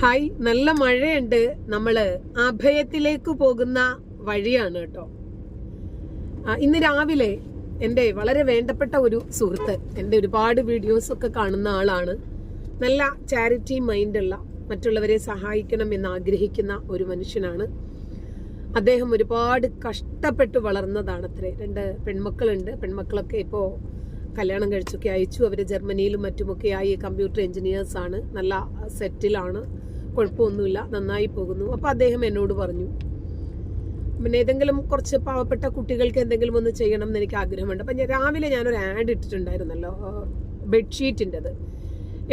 Hi നല്ല മഴയുണ്ട്. നമ്മൾ അഭയത്തിലേക്ക് പോകുന്ന വഴിയാണ് കേട്ടോ. ഇന്ന് രാവിലെ എന്റെ വളരെ വേണ്ടപ്പെട്ട ഒരു സുഹൃത്ത് എന്റെ ഒരുപാട് വീഡിയോസ് ഒക്കെ കാണുന്ന ആളാണ്. നല്ല ചാരിറ്റി മൈൻഡുള്ള മറ്റുള്ളവരെ സഹായിക്കണം എന്ന് ആഗ്രഹിക്കുന്ന ഒരു മനുഷ്യനാണ്. അദ്ദേഹം ഒരുപാട് കഷ്ടപ്പെട്ട് വളർന്നതാണ് അത്രേ. രണ്ട് പെൺമക്കളുണ്ട്. പെൺമക്കളൊക്കെ ഇപ്പോൾ കല്യാണം കഴിച്ചൊക്കെ അയച്ചു. അവർ ജർമ്മനിയിലും മറ്റുമൊക്കെ ആയി കമ്പ്യൂട്ടർ എഞ്ചിനീയേഴ്സ് ആണ്. നല്ല സെറ്റിലാണ് കുഴപ്പമൊന്നുമില്ല. നന്നായി പോകുന്നു. അപ്പോൾ അദ്ദേഹം എന്നോട് പറഞ്ഞു പിന്നെ ഏതെങ്കിലും കുറച്ച് പാവപ്പെട്ട കുട്ടികൾക്ക് എന്തെങ്കിലും ഒന്ന് ചെയ്യണം എന്ന് എനിക്ക് ആഗ്രഹമുണ്ട്. അപ്പം ഞാൻ രാവിലെ ഞാനൊരു ആഡ് ഇട്ടിട്ടുണ്ടായിരുന്നല്ലോ ബെഡ്ഷീറ്റിന്റെത്.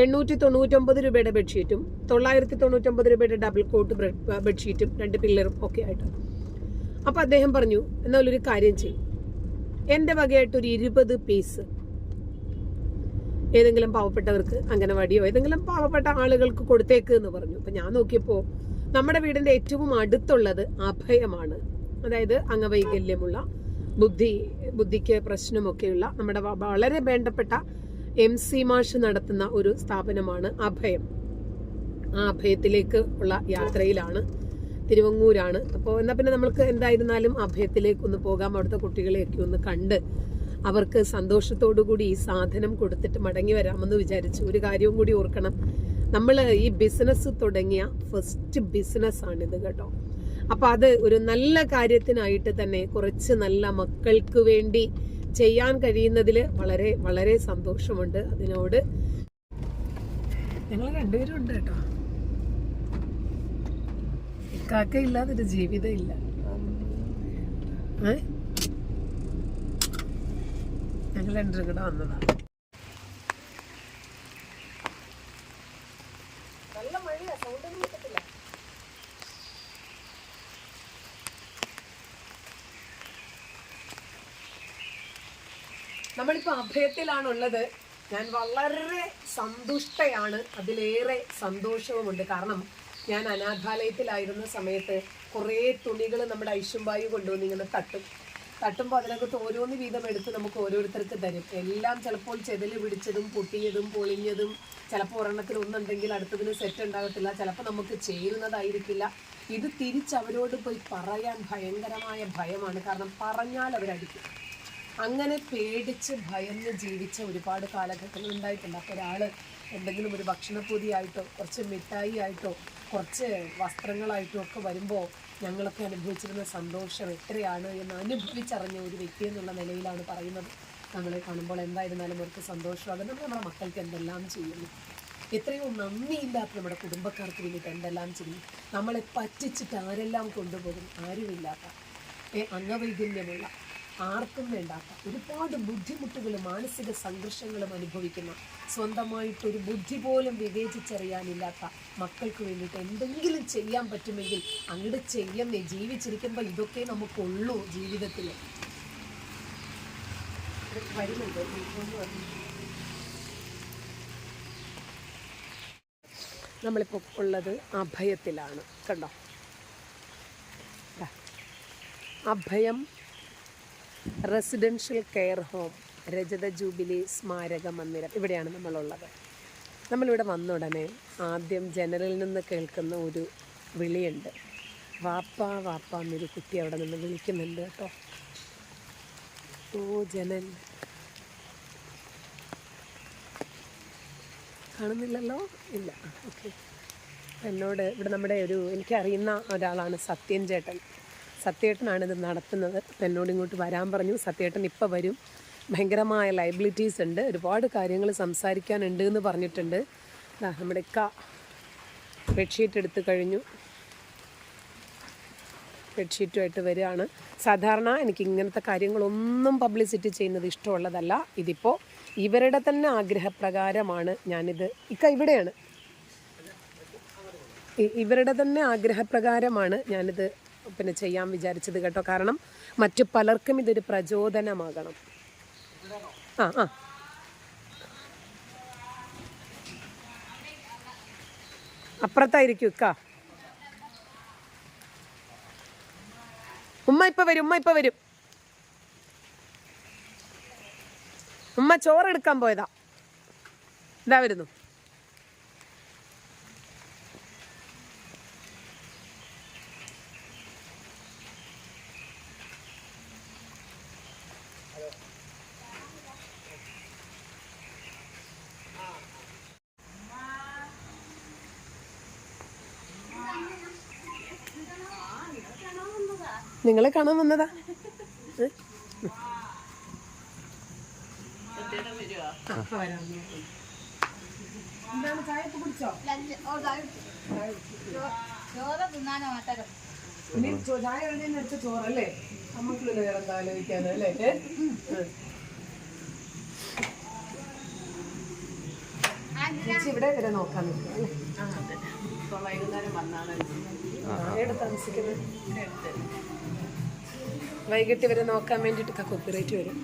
എണ്ണൂറ്റി തൊണ്ണൂറ്റൊമ്പത് രൂപയുടെ ബെഡ്ഷീറ്റും തൊള്ളായിരത്തി തൊണ്ണൂറ്റൊമ്പത് രൂപയുടെ ഡബിൾ കോട്ട് ബെഡ്ഷീറ്റും രണ്ട് പില്ലറും ഒക്കെ ആയിട്ട്. അപ്പോൾ അദ്ദേഹം പറഞ്ഞു എന്നാലൊരു കാര്യം ചെയ്യും. എന്റെ വകയായിട്ടൊരു ഇരുപത് പീസ് ഏതെങ്കിലും പാവപ്പെട്ടവർക്ക് അംഗനവാടിയോ ഏതെങ്കിലും പാവപ്പെട്ട ആളുകൾക്ക് കൊടുത്തേക്ക് എന്ന് പറഞ്ഞു. അപ്പം ഞാൻ നോക്കിയപ്പോൾ നമ്മുടെ വീടിന്റെ ഏറ്റവും അടുത്തുള്ളത് അഭയമാണ്. അതായത് അംഗവൈകല്യമുള്ള ബുദ്ധി ബുദ്ധിക്ക് പ്രശ്നമൊക്കെയുള്ള നമ്മുടെ വളരെ വേണ്ടപ്പെട്ട എം സി മാഷ് നടത്തുന്ന ഒരു സ്ഥാപനമാണ് അഭയം. ആ അഭയത്തിലേക്ക് ഉള്ള യാത്രയിലാണ് തിരുവങ്ങൂരാണ്. അപ്പോൾ എന്നാൽ പിന്നെ നമ്മൾക്ക് എന്തായിരുന്നാലും അഭയത്തിലേക്ക് ഒന്ന് പോകാം അവിടുത്തെ കുട്ടികളെയൊക്കെ ഒന്ന് കണ്ട് അവർക്ക് സന്തോഷത്തോടു കൂടി ഈ സാധനം കൊടുത്തിട്ട് മടങ്ങി വരാമെന്ന് വിചാരിച്ചു. ഒരു കാര്യവും കൂടി ഓർക്കണം. നമ്മൾ ഈ ബിസിനസ് തുടങ്ങിയ ഫസ്റ്റ് ബിസിനസ് ആണിത് കേട്ടോ. അപ്പം അത് ഒരു നല്ല കാര്യത്തിനായിട്ട് തന്നെ കുറച്ച് നല്ല മക്കൾക്ക് വേണ്ടി ചെയ്യാൻ കഴിയുന്നതിൽ വളരെ വളരെ സന്തോഷമുണ്ട് അതിനോട്. ഞങ്ങൾ രണ്ടുപേരും ഉണ്ട് കേട്ടോ. ഇക്കാക്ക ഇല്ലാതൊരു ജീവിതം ഇല്ല. ഏ? ഞങ്ങൾ രണ്ടും കൂടെ വന്നതാണ് നല്ല നമ്മളിപ്പോൾ നമ്മളിപ്പോ അഭയത്തിലാണുള്ളത്. ഞാൻ വളരെ സന്തുഷ്ടയാണ്. അതിലേറെ സന്തോഷവുമുണ്ട്. കാരണം ഞാൻ അനാഥാലയത്തിലായിരുന്ന സമയത്ത് കുറേ തുണികൾ നമ്മുടെ ഐശുംബായി കൊണ്ടുവന്ന് ഇങ്ങനെ തട്ടും. തട്ടുമ്പോൾ അതിനകത്ത് ഓരോന്ന് വീതം എടുത്ത് നമുക്ക് ഓരോരുത്തർക്ക് തരും. എല്ലാം ചിലപ്പോൾ ചെതൽ പിടിച്ചതും പൊട്ടിയതും പൊളിഞ്ഞതും ചിലപ്പോൾ ഒരെണ്ണത്തിൽ ഒന്നുണ്ടെങ്കിൽ അടുത്തതിന് സെറ്റ് ഉണ്ടാകത്തില്ല. ചിലപ്പോൾ നമുക്ക് ചേരുന്നതായിരിക്കില്ല. ഇത് തിരിച്ച് അവരോട് പോയി പറയാൻ ഭയങ്കരമായ ഭയമാണ്. കാരണം പറഞ്ഞാൽ അവരടിക്കും. അങ്ങനെ പേടിച്ച് ഭയന്ന് ജീവിച്ച ഒരുപാട് കാലഘട്ടങ്ങൾ ഉണ്ടായിട്ടുണ്ട്. അപ്പോൾ ഒരാൾ എന്തെങ്കിലും ഒരു ഭക്ഷണപ്പൊതിയായിട്ടോ കുറച്ച് മിഠായി ആയിട്ടോ കുറച്ച് വസ്ത്രങ്ങളായിട്ടോ ഒക്കെ വരുമ്പോൾ ഞങ്ങളൊക്കെ അനുഭവിച്ചിരുന്ന സന്തോഷം എത്രയാണ് എന്ന് അനുഭവിച്ചറിഞ്ഞ ഒരു വ്യക്തി എന്നുള്ള നിലയിലാണ് പറയുന്നത്. നമ്മളെ കാണുമ്പോൾ എന്തായിരുന്നാലും അവർക്ക് സന്തോഷമാകും നമ്മൾ നമ്മുടെ മക്കൾക്ക് എന്തെല്ലാം ചെയ്യുന്നു? എത്രയോ നന്ദിയില്ലാത്ത നമ്മുടെ കുടുംബക്കാർക്ക് വേണ്ടിയിട്ട് എന്തെല്ലാം ചെയ്യും നമ്മളെ പറ്റിച്ചിട്ട് ആരെല്ലാം കൊണ്ടുപോകും ആരുമില്ലാത്ത. അംഗവൈകല്യമുള്ള ആർക്കും വേണ്ടാത്ത ഒരുപാട് ബുദ്ധിമുട്ടുകളും മാനസിക സംഘർഷങ്ങളും അനുഭവിക്കുന്ന സ്വന്തമായിട്ടൊരു ബുദ്ധി പോലും വിവേചിച്ചറിയാനില്ലാത്ത മക്കൾക്ക് വേണ്ടിയിട്ട് എന്തെങ്കിലും ചെയ്യാൻ പറ്റുമെങ്കിൽ അങ്ങോട്ട് ചെയ്യുന്നേ. ജീവിച്ചിരിക്കുമ്പോൾ ഇതൊക്കെ നമുക്കുള്ളൂ ജീവിതത്തിൽ. നമ്മളിപ്പോൾ ഉള്ളത് അഭയത്തിലാണ്. കണ്ടോ? അഭയം റെസിഡൻഷ്യൽ കെയർ ഹോം രജത ജൂബിലി സ്മാരക മന്ദിരം ഇവിടെയാണ് നമ്മളുള്ളത്. നമ്മളിവിടെ വന്ന ഉടനെ ആദ്യം ജനലിൽ നിന്ന് കേൾക്കുന്ന ഒരു വിളിയുണ്ട്. വാപ്പ വാപ്പ എന്നൊരു കുട്ടി അവിടെ നിന്ന് വിളിക്കുന്നുണ്ട് കേട്ടോ. ഓ ജനൽ. കാണുന്നില്ലല്ലോ? ഇല്ല. ഓക്കെ. എന്നോട് ഇവിടെ നമ്മുടെ ഒരു എനിക്കറിയുന്ന ഒരാളാണ് സത്യൻ ചേട്ടൻ. സത്യേട്ടനാണ് ഇത് നടത്തുന്നത്. എന്നോട് ഇങ്ങോട്ട് വരാൻ പറഞ്ഞു. സത്യേട്ടൻ ഇപ്പോൾ വരും. ഭയങ്കരമായ ലൈബിലിറ്റീസ് ഉണ്ട്. ഒരുപാട് കാര്യങ്ങൾ സംസാരിക്കാനുണ്ട് എന്ന് പറഞ്ഞിട്ടുണ്ട്. നമ്മുടെ ഇക്ക ബെഡ്ഷീറ്റ് എടുത്തു കഴിഞ്ഞു. ബെഡ്ഷീറ്റുമായിട്ട് വരികയാണ്. സാധാരണ എനിക്ക് ഇങ്ങനത്തെ കാര്യങ്ങളൊന്നും പബ്ലിസിറ്റി ചെയ്യുന്നത് ഇഷ്ടമുള്ളതല്ല. ഇതിപ്പോൾ ഇവരുടെ തന്നെ ആഗ്രഹപ്രകാരമാണ് ഞാനിത്. ഇക്ക ഇവിടെയാണ്. ഇവരുടെ തന്നെ ആഗ്രഹപ്രകാരമാണ് ഞാനിത് പിന്നെ ചെയ്യാൻ വിചാരിച്ചത് കേട്ടോ. കാരണം മറ്റു പലർക്കും ഇതൊരു പ്രചോദനമാകണം. ആ ആ. അപ്പുറത്തായിരിക്കും ഇക്ക. ഉമ്മ ഇപ്പൊ വരും ഉമ്മ ഇപ്പൊ വരും. ഉമ്മ ചോറെടുക്കാൻ പോയതാ. ഇതാ വരുന്നു. നിങ്ങളെ കാണാൻ വന്നതാ ചോറ് ചായ ചോറല്ലേ നമുക്കുള്ള വേറെ എന്താ ആലോചിക്കാന് ചേച്ചി ഇവിടെ വരെ നോക്കാൻ നിൽക്കും അല്ലേ? എവിടെ താമസിക്കുന്നത്? വൈകിട്ട് വരെ നോക്കാൻ വേണ്ടിട്ട് കോപ്പിറൈറ്റ് വരും.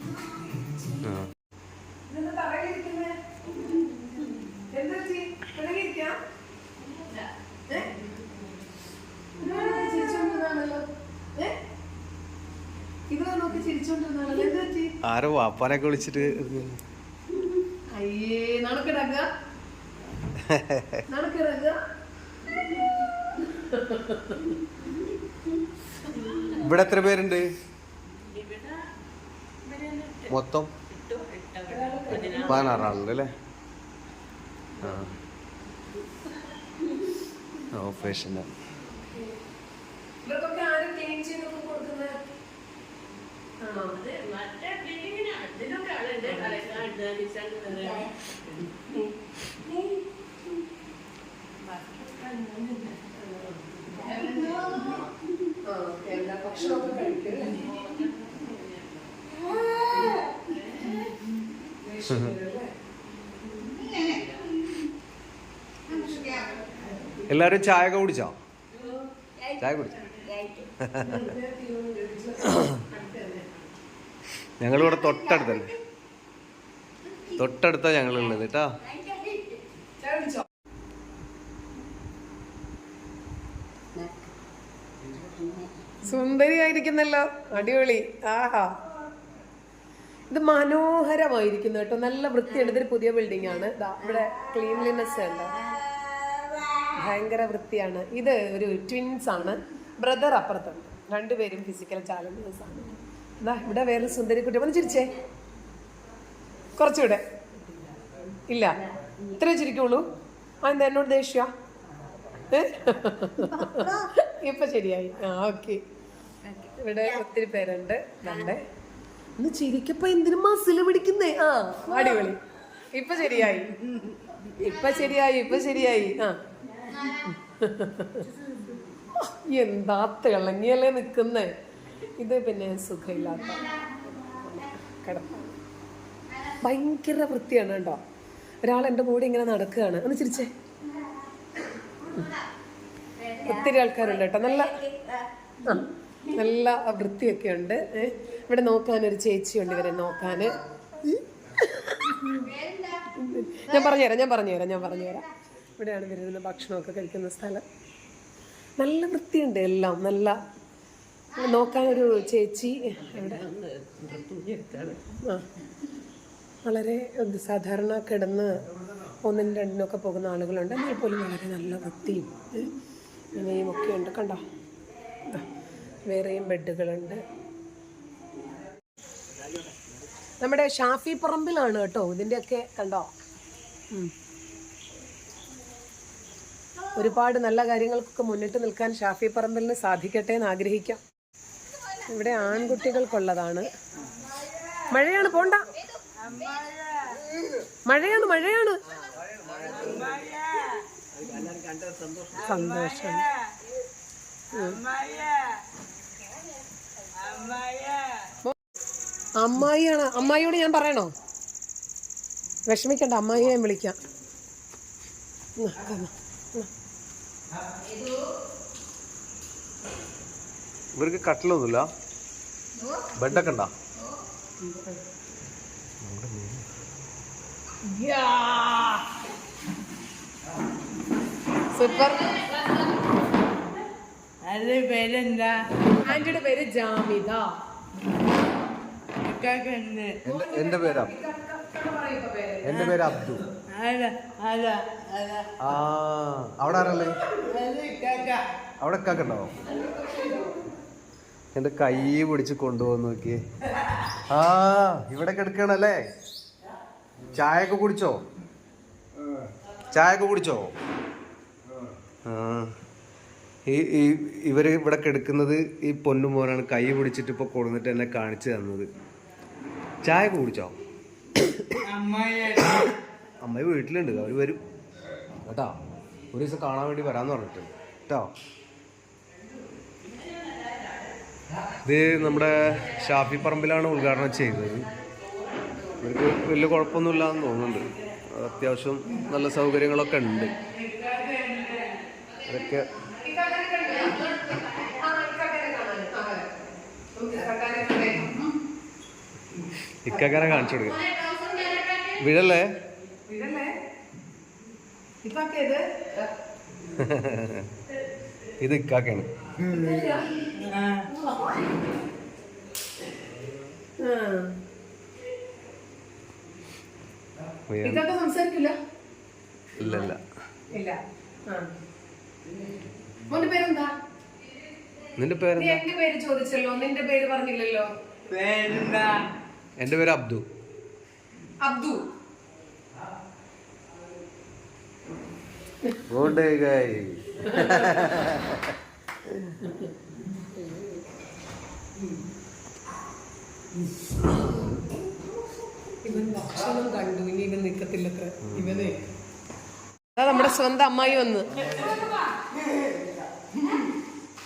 ആരോ വാപ്പാനൊക്കെ വിളിച്ചിട്ട് അയ്യേ നടക്കിടക്കുക ഇവിടെ എത്ര പേരുണ്ട്? മൊത്തം പതിനാറാളുണ്ട് അല്ലേ ആ. ഓപ്പറേഷന്റെ ഇവർക്കൊക്കെ ആരും ക്ലീൻ ചെയ്തൊക്കെ കൊടുക്കുന്നത് ആണോ ആ, ഓക്കേ. എല്ലാ ഭക്ഷണമൊക്കെ കഴിക്കും അല്ലേ? ദേഷ്യം വരും അല്ലേ? എല്ലാവരും ചായ ഒക്കെ കുടിച്ചോ ചായ കുടിച്ചോ ഞങ്ങളിവിടെ തൊട്ടടുത്തല്ലേ തൊട്ടടുത്താ ഞങ്ങളുള്ളത് കേട്ടോ ചായ കുടിച്ചോ? സുന്ദരിയായിരിക്കുന്നല്ലോ. അടിപൊളി. ആഹാ. ഇത് മനോഹരമായിരിക്കുന്നു കേട്ടോ. നല്ല വൃത്തിയുണ്ട്. ഇതൊരു പുതിയ ബിൽഡിംഗ് ആണ്. ഇവിടെ ക്ലീൻലിനെസ് ഉണ്ട്? ഭയങ്കര വൃത്തിയാണ്. ഇത് ഒരു ട്വിൻസ് ആണ്. ബ്രദർ അപ്പുറത്തുണ്ട്. രണ്ടുപേരും ഫിസിക്കൽ ചാലഞ്ചേഴ്സ് ആണ്. ഇതാ ഇവിടെ വേറെ സുന്ദരി കുട്ടി ഒന്ന് ചിരിച്ചേ. കുറച്ചുകൂടെ. ഇല്ല. ഇത്രേ ചിരിക്കുള്ളൂ. ആ എന്താ എന്നോട് ദേഷ്യ? ഇപ്പൊ ശരിയായി. ആ ഓക്കെ ഇവിടെ ഒത്തിരി പേരുണ്ട്. നമ്മുടെ ഒന്ന് ചിരിക്കപ്പോ എന്തിനു മസിൽ പിടിക്കുന്നേ? ആ. അടിപൊളി. ഇപ്പൊ ശരിയായി. ഇപ്പൊ ശരിയായി ഇപ്പൊ ശരിയായി. ആ. എന്താ തിളങ്ങിയല്ലേ നിക്കുന്നേ? ഇത് പിന്നെ സുഖമില്ലാത്ത ഭയങ്കര വൃത്തിയാണ് കേട്ടോ. ഒരാൾ എന്റെ കൂടെ ഇങ്ങനെ നടക്കുകയാണ്. ഒന്ന് ചിരിച്ചേ. ഒത്തിരി ആൾക്കാരുണ്ട് കേട്ടോ. നല്ല ആ, നല്ല വൃത്തിയൊക്കെ ഉണ്ട്. ഇവിടെ നോക്കാൻ ഒരു ചേച്ചിയുണ്ട് ഇവരെ നോക്കാൻ. ഞാൻ പറഞ്ഞുതരാം ഞാൻ പറഞ്ഞുതരാം ഞാൻ പറഞ്ഞുതരാം ഇവിടെയാണ് വരുന്ന ഭക്ഷണമൊക്കെ കഴിക്കുന്ന സ്ഥലം. നല്ല വൃത്തിയുണ്ട് എല്ലാം നല്ല. നോക്കാൻ ഒരു ചേച്ചി വളരെ സാധാരണ കിടന്ന് ഒന്നിനും രണ്ടിനൊക്കെ പോകുന്ന ആളുകളുണ്ട്. എന്നാൽ പോലും വളരെ നല്ല വൃത്തിയും ഇങ്ങനെയും ഒക്കെ ഉണ്ട്. കണ്ടോ? വേറെയും ബെഡുകളുണ്ട്. നമ്മുടെ ഷാഫി പറമ്പിലാണ് കേട്ടോ ഇതിന്റെയൊക്കെ കണ്ടോ. ഒരുപാട് നല്ല കാര്യങ്ങൾക്കൊക്കെ മുന്നിട്ട് നിൽക്കാൻ ഷാഫി പറമ്പിലിന് സാധിക്കട്ടെ എന്ന് ആഗ്രഹിക്കാം. ഇവിടെ ആൺകുട്ടികൾക്കുള്ളതാണ്. മഴയാണ് പോണ്ട. മഴയാണ് മഴയാണ്. സന്തോഷം. അമ്മായിയാണ്. അമ്മായിയോട് ഞാൻ പറയണോ? വിഷമിക്കണ്ട അമ്മായിയെ ഞാൻ വിളിക്കാം. ഇവർക്ക് കട്ടിലൊന്നുമില്ല. ബെഡൊക്കെ ഉണ്ടോ? സൂപ്പർ. പേരെന്താ? ആന്റിയുടെ പേര് ജാമിത. എന്റെ പേരാ. എന്റെ പേര് അബ്ദു. അല്ല അല്ല അല്ല. ആ അവിടെ ആരല്ലേ അത് ഇക്കാക്ക. അവിടെ ഒക്കെ എന്റെ എന്റെ കൈ പിടിച്ച് കൊണ്ടുപോകാൻ നോക്കി ആ ഇവിടെ കിടക്കണല്ലേ? ചായ ഒക്കെ കുടിച്ചോ? ചായ ഒക്കെ കുടിച്ചോ? ആ. ഈ ഈ ഇവർ ഇവിടെ കിടക്കുന്നത് ഈ പൊന്നുമോനാണ് കൈ പിടിച്ചിട്ട് ഇപ്പൊ കൊടുന്നിട്ട് എന്നെ കാണിച്ചു തന്നത്. ചായ കുടിച്ചോ? അമ്മ വീട്ടിലുണ്ട്. അവർ വരും. കേട്ടോ? ഒരു ദിവസം കാണാൻ വേണ്ടി വരാന്ന് പറഞ്ഞിട്ടുണ്ട് കേട്ടോ? ഇത് നമ്മുടെ ഷാഫി പറമ്പിലാണ് ഉദ്ഘാടനം ചെയ്തത്. ഇവർക്ക് വലിയ കുഴപ്പമൊന്നുമില്ല എന്ന് തോന്നുന്നുണ്ട്. അത് അത്യാവശ്യം നല്ല സൗകര്യങ്ങളൊക്കെ ഉണ്ട്. അതൊക്കെ ഇക്കങ്ങനെ കാണിച്ചു വീഴല്ലേ ഇത് ഇക്കാക്കാണ് സംസാരിക്കില്ല ഇല്ല. ഇല്ല. ഇല്ല. മോന്റെ പേരെന്താ? നിന്റെ നീ എന്റെ പേര് ചോദിച്ചല്ലോ നിന്റെ പേര് പറഞ്ഞില്ലല്ലോ. എന്റെ എന്റെ പേര് അബ്ദു. അബ്ദു. ഗുഡ് ഗൈ ഇവൻ ഭക്ഷണം കണ്ടു ഇനി ഇവൻ നിക്കത്തില്ലത്ര. ഇവനെ. നമ്മുടെ സ്വന്തം അമ്മായി വന്ന്.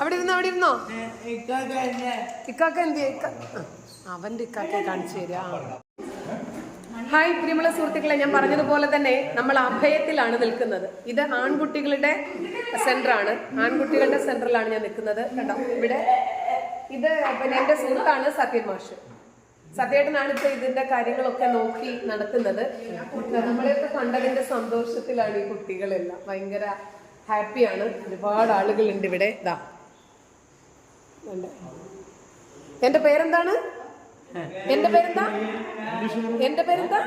അവിടെ ഇരുന്നോ അവിടെ ഇരുന്നോ? ഇക്കൊക്കെ എന്ത് അവന്റെ ഇക്കാക്കെ കാണിച്ചു തരാ. ഹായ് പ്രിയമുള്ള സുഹൃത്തുക്കളെ ഞാൻ പറഞ്ഞതുപോലെ തന്നെ നമ്മൾ അഭയത്തിലാണ് നിൽക്കുന്നത്. ഇത് ആൺകുട്ടികളുടെ സെന്ററാണ്. ആൺകുട്ടികളുടെ സെന്ററിലാണ് ഞാൻ നിൽക്കുന്നത്. കണ്ടോ? ഇവിടെ. ഇത് പിന്നെ എന്റെ സുഹൃത്താണ് സത്യൻ മാഷ്. സത്യേട്ടനാണ് ഇപ്പൊ ഇതിന്റെ കാര്യങ്ങളൊക്കെ നോക്കി നടക്കുന്നത് നമ്മളെയൊക്കെ കണ്ടതിന്റെ സന്തോഷത്തിലാണ് ഈ കുട്ടികളെല്ലാം. ഭയങ്കര ഹാപ്പിയാണ്. ഒരുപാട് ആളുകളുണ്ട് ഇവിടെ. ഇതാ. എന്റെ പേരെന്താണ്? എന്റെ പേരെന്താ? എന്റെ പേരെന്താ?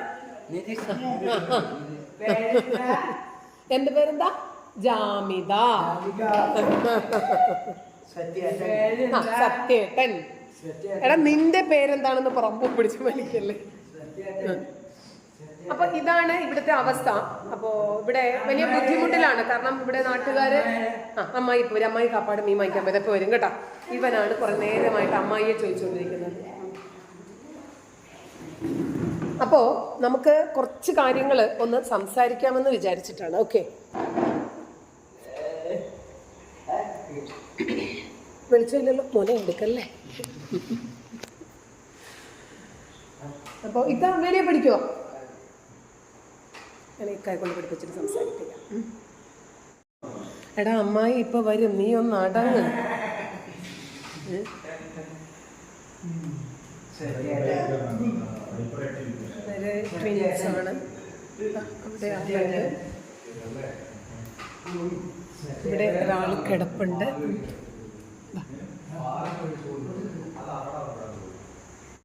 എന്റെ പേരെന്താ? ജാമിത. സത്യേട്ടൻ. എടാ നിന്റെ പേരെന്താണെന്ന് പുറമ്പ് പിടിച്ച് വലിക്കല്ലേ? അപ്പൊ ഇതാണ് ഇവിടുത്തെ അവസ്ഥ. അപ്പോ ഇവിടെ വലിയ ബുദ്ധിമുട്ടിലാണ്. കാരണം ഇവിടെ നാട്ടുകാര് അമ്മായി ഇപ്പൊ വരും അമ്മായി കാപ്പാട് മീൻ വാങ്ങിക്കാൻ പോയത്. ഇപ്പൊ വരും കേട്ടോ. ഇവനാണ് കുറെ നേരമായിട്ട് അമ്മായിയെ ചോദിച്ചുകൊണ്ടിരിക്കുന്നത്. അപ്പോ നമുക്ക് കുറച്ച് കാര്യങ്ങൾ ഒന്ന് സംസാരിക്കാമെന്ന് വിചാരിച്ചിട്ടാണ്. ഓക്കെ. വെളിച്ചമില്ലല്ലോ മോനെ എടുക്കല്ലേ? അപ്പോ ഇത്ത വീഡിയോ പഠിക്കുവോ ഞാൻ കൈകൊണ്ട് കൊണ്ട് പഠിപ്പിച്ചിട്ട് സംസാരിക്കില്ല എടാ അമ്മായി ഇപ്പൊ വരും. നീ ഒന്ന് അടങ്ങ്. അവിടെ ആളുണ്ട് ഇവിടെ ഒരാൾ കിടപ്പുണ്ട്.